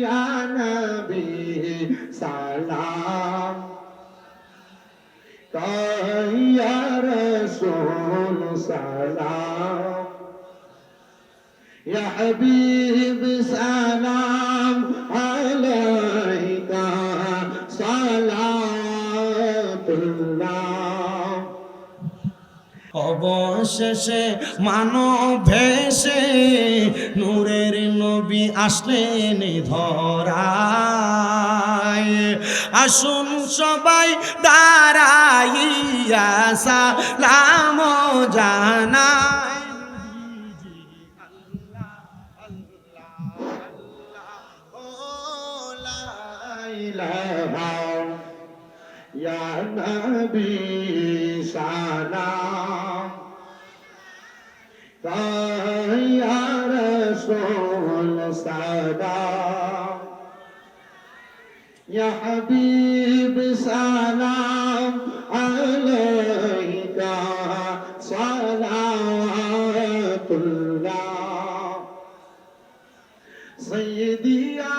ইয়া সালাম। ইয়া রাসূল সালাম। ইয়া সালাম আলাইকা সালাতুল্লাহ। অবশেষে মানব ভেসে নূরে নবী আসলেন ধরায়। আসুন সবাই দাঁড়াইয়া সালাম জানায়। Ya Nabi سلام يا حبيب سلام عليك صلوات الله سيدي يا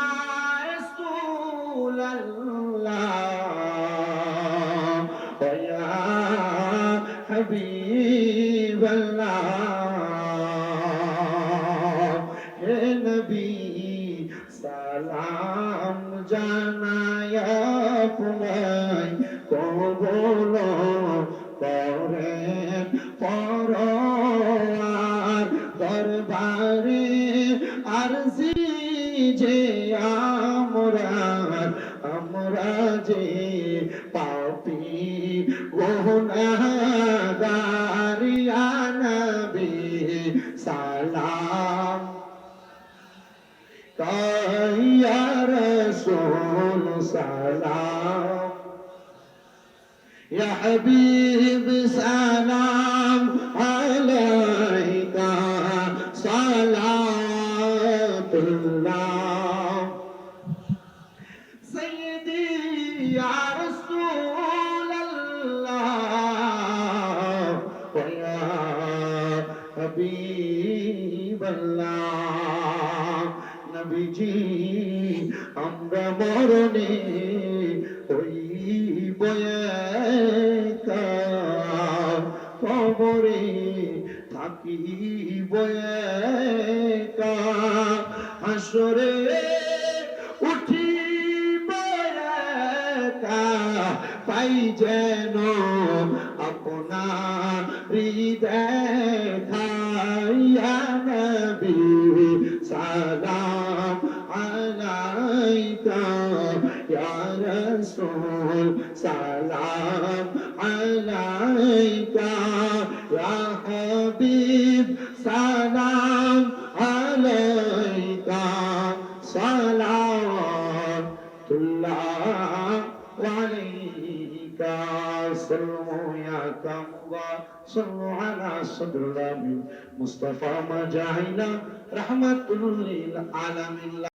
رسول الله ويا حبيب الله يا نبي সালাম জানায় যে আমরা আমরা যে পাপি গুনাহগারিয়া يا رسول سلام يا حبيب سلام عليك صلاة الله سيدي يا رسول الله ويا حبيب الله নবীজি আমরা মরণে ওই বয়েকা কবরে থাকি বয়েকা হাসরে উঠি বয়েকা পাই যেন আপনার হৃদয় الرسول سلام عليك يا حبيب سلام عليك صلاة الله وعليك صلوا يا الله صلوا على صدر الأمين مصطفى ما جعل رحمة للعالمين